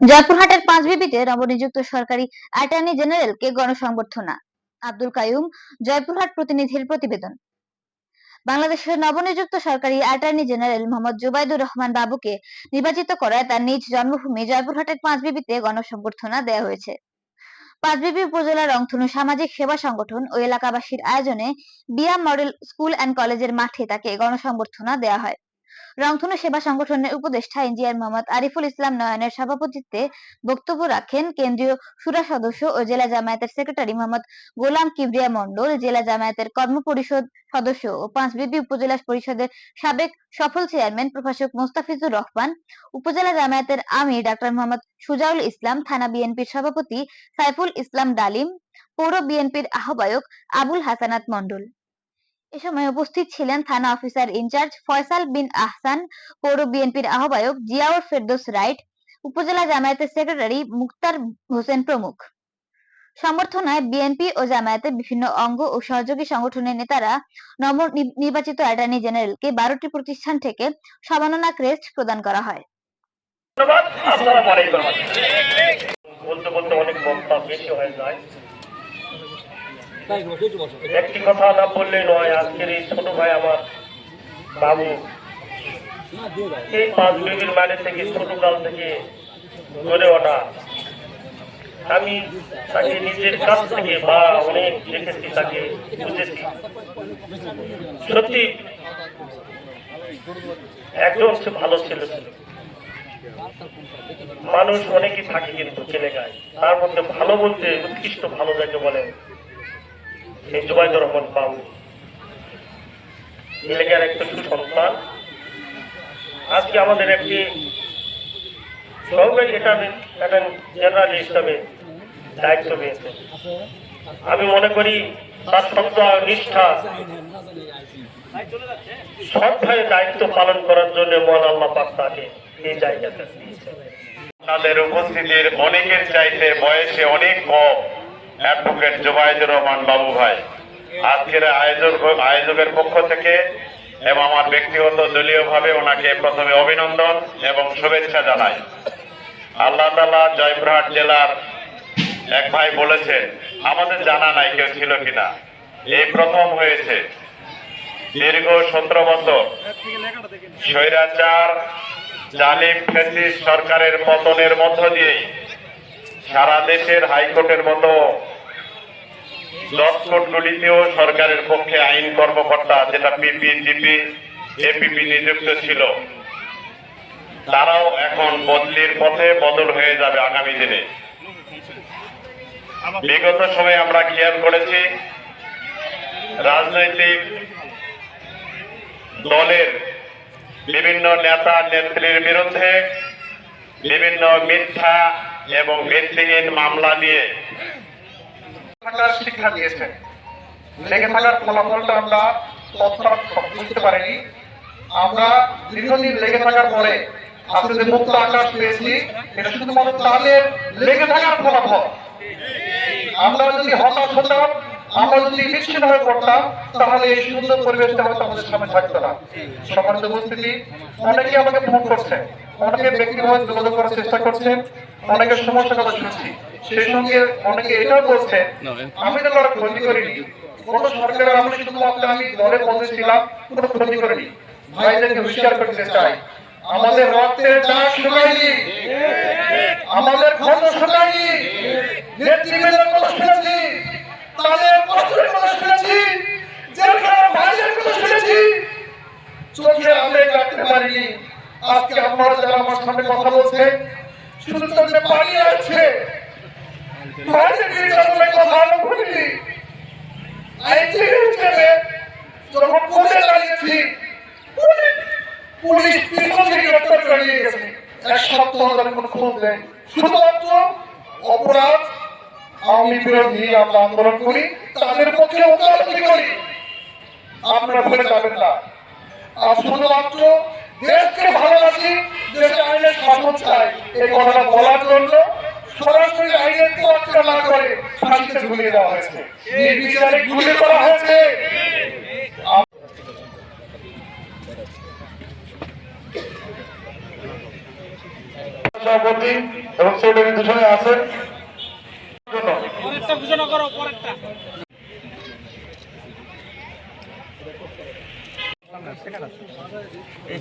জয়পুরহাটের পাঁচ বিবিতে নবনিযুক্ত সরকারি অ্যাটর্নি জেনারেলকে গণসংবর্ধনা। আব্দুল কাইয়ুম, জয়পুরহাট প্রতিনিধির প্রতিবেদন। বাংলাদেশের নবনিযুক্ত সরকারি অ্যাটর্নি জেনারেল মোহাম্মদ জুবাইদুর রহমান বাবুকে নির্বাচিত করায় তার নিজ জন্মভূমি জয়পুরহাটের পাঁচ বিবিতে গণসংবর্ধনা দেওয়া হয়েছে। পাঁচবিবি উপজেলার রংধনু সামাজিক সেবা সংগঠন ও এলাকাবাসীর আয়োজনে বিয়া মডেল স্কুল অ্যান্ড কলেজের মাঠে তাকে গণসংবর্ধনা দেওয়া হয়। রংধনু সেবা সংগঠনের উপদেষ্টা ইঞ্জিনিয়ার মোহাম্মদ আরিফুল ইসলাম নয়নের সভাপতিত্বে বক্তব্য রাখেন কেন্দ্রীয় সুরা সদস্য ও জেলা জামায়াতের সেক্রেটারি মোহাম্মদ গোলাম কিবরিয়া মন্ডল জেলা জামায়াতের কর্মপরিষদ সদস্য ও পাঁচ পাঁচবিবি উপজেলা পরিষদের সাবেক সফল চেয়ারম্যান প্রভাষক মোস্তাফিজুর রহমান, উপজেলা জামায়াতের আমির ডাক্তার মোহাম্মদ সুজাউল ইসলাম, থানা বিএনপির সভাপতি সাইফুল ইসলাম ডালিম, পৌর বিএনপির আহ্বায়ক আবুল হাসানাত মণ্ডল। এ সময় উপস্থিত ছিলেন থানা অফিসার ইনচার্জ ফয়সাল বিন আহসান, পৌর বিএনপির আহ্বায়ক জিয়াউর ফেরদৌস রাইট, উপজেলা জামায়াতের সেক্রেটারি মুক্তার হোসেন প্রমুখ। সমর্থনায় বিএনপি ও জামায়াতের বিভিন্ন অঙ্গ ও সহযোগী সংগঠনের নেতারা নব নির্বাচিত অ্যাটর্নি জেনারেলকে বারোটি প্রতিষ্ঠান থেকে সম্মাননা ক্রেস্ট প্রদান করা হয়। অনেক বক্তা বেশি হয়ে যায়। একটি কথা না বললে নয় আজকের এই ছোট ভাই আমার বাবু। এই পাঁচ বিবির মানে থেকে ছোট কাল থেকে গড়ে ওঠা। আমি তাকে নিজের কাছ থেকে বা অনেক দেখেছি তাকে বুঝেছি। সত্যি একজন সে ভালো ছেলে ছিল। মানুষ অনেকই থাকে কিন্তু এলাকায় তার মধ্যে ভালো বলতে উৎকৃষ্ট ভালো যাকে বলে। সেই জুবাইদুর রহমান বাবু এলাকার একটা সুসন্তান। আজকে আমাদের একটি সরকারি একটা জেনারেল হিসাবে দায়িত্ব পেয়েছে। আমি মনে করি তার সত্য নিষ্ঠা সৎভাবে দায়িত্ব পালন করার জন্য মন আল্লাহ পাক তাকে এই জায়গাতে দিয়েছে তাদের উপস্থিতির অনেকের চাইতে বয়সে অনেক কম। অ্যাডভোকেট জুবাইদুর রহমান বাবু ভাই, আজকের আয়োজক আয়োজকের পক্ষ থেকে এবং আমার ব্যক্তিগত দলীয়ভাবে ওনাকে প্রথমে অভিনন্দন এবং শুভেচ্ছা জানাই। আল্লাহ তালা জয়পুরহাট জেলার এক ভাই বলেছে আমাদের জানা নাই কেউ ছিল কিনা। এই প্রথম হয়েছে। দীর্ঘ সতেরো বছর স্বৈরাচার, জালিম ফেসিস সরকারের পতনের মধ্য দিয়েই সারা দেশের হাইকোর্টের মতো দশ কোর্টগুলিতেও সরকারের পক্ষে আইন কর্মকর্তা, যেটা পিপি জিপি এপিপি নিযুক্ত ছিল, তারাও এখন বদলির পথে বদল হয়ে যাবে আগামী দিনে। বিগত সময়ে আমরা খেয়াল করেছি, রাজনৈতিক দলের বিভিন্ন নেতা, নেত্রীর বিরুদ্ধে বিভিন্ন মিথ্যা এবং ভিত্তিহীন মামলা দিয়ে থাকার শিক্ষা দিয়েছেন। লেগে থাকার ফলাফলটা আমরা তৎক্ষণাৎ বুঝতে পারিনি। আমরা দীর্ঘদিন লেগে থাকার পরে যে মুক্ত আকাশ পেয়েছি, এটা শুধুমাত্র তাদের লেগে থাকার ফলাফল। আমরা যদি হতাশ হতাম, আমরা যদি বিচ্ছিন্ন হয়ে পড়তাম, তাহলে এই সুন্দর পরিবেশটা হয়তো আমাদের সামনে থাকতো না। সম্মানিত উপস্থিতি অনেকে আমাকে ফোন করছে অনেকে ব্যক্তিগত যোগাযোগ করার চেষ্টা করছেন। অনেকের সমস্যার কথা শুনছি। সেই সঙ্গে অনেকে এটাও বলছে আমি তো কারও ক্ষতি করিনি। কোন সরকারের আমলে শুধুমাত্র আমি দলে বন্ধু ছিলাম কোনো ক্ষতি করিনি। ভাইদেরকে হুঁশিয়ার করতে চাই। আমাদের রক্তের দাগ শুকায়নি। আমাদের ক্ষত শুকায়নি। নেতৃবৃন্দের কথা শুনেছি। তাদের কষ্টের কথা শুনেছি। জেলখানা ভাইদের কথা শুনেছি। চোখে আবেগ রাখতে পারিনি। আজকে আপনারা যারা আমার সামনে কথা বলছেন শুধু চোখে পানি আছে ভাইদের নির্যাতনের কথা আমি ভুলিনি আইনজীবী হিসেবে যখন দাঁড়িয়েছি পুলিশ- পিছন থেকে গ্রেপ্তার করে গেছে। এক সপ্তাহ ধরে কোনো নেই। শুধুমাত্র অপরাধ আওয়ামী বিরোধী, আমরা আন্দোলন করি, তাদের পক্ষে ওকালতি করি। আপনারা ভুলে যাবেন না। আর শুধুমাত্র দেশকে ভালোবাসি দেশে আইনের শাসন চাই। এই কথাটা বলার জন্য সরাসরি আইনের তোয়াক্কা না করে ফাঁসিতে ঝুলিয়ে দেওয়া হয়েছে। নির্বিচারে গুলি করা হয়েছে। সভাপতি এবং সেক্রেটারি দুজনে আছেন। জন্য টাকা এই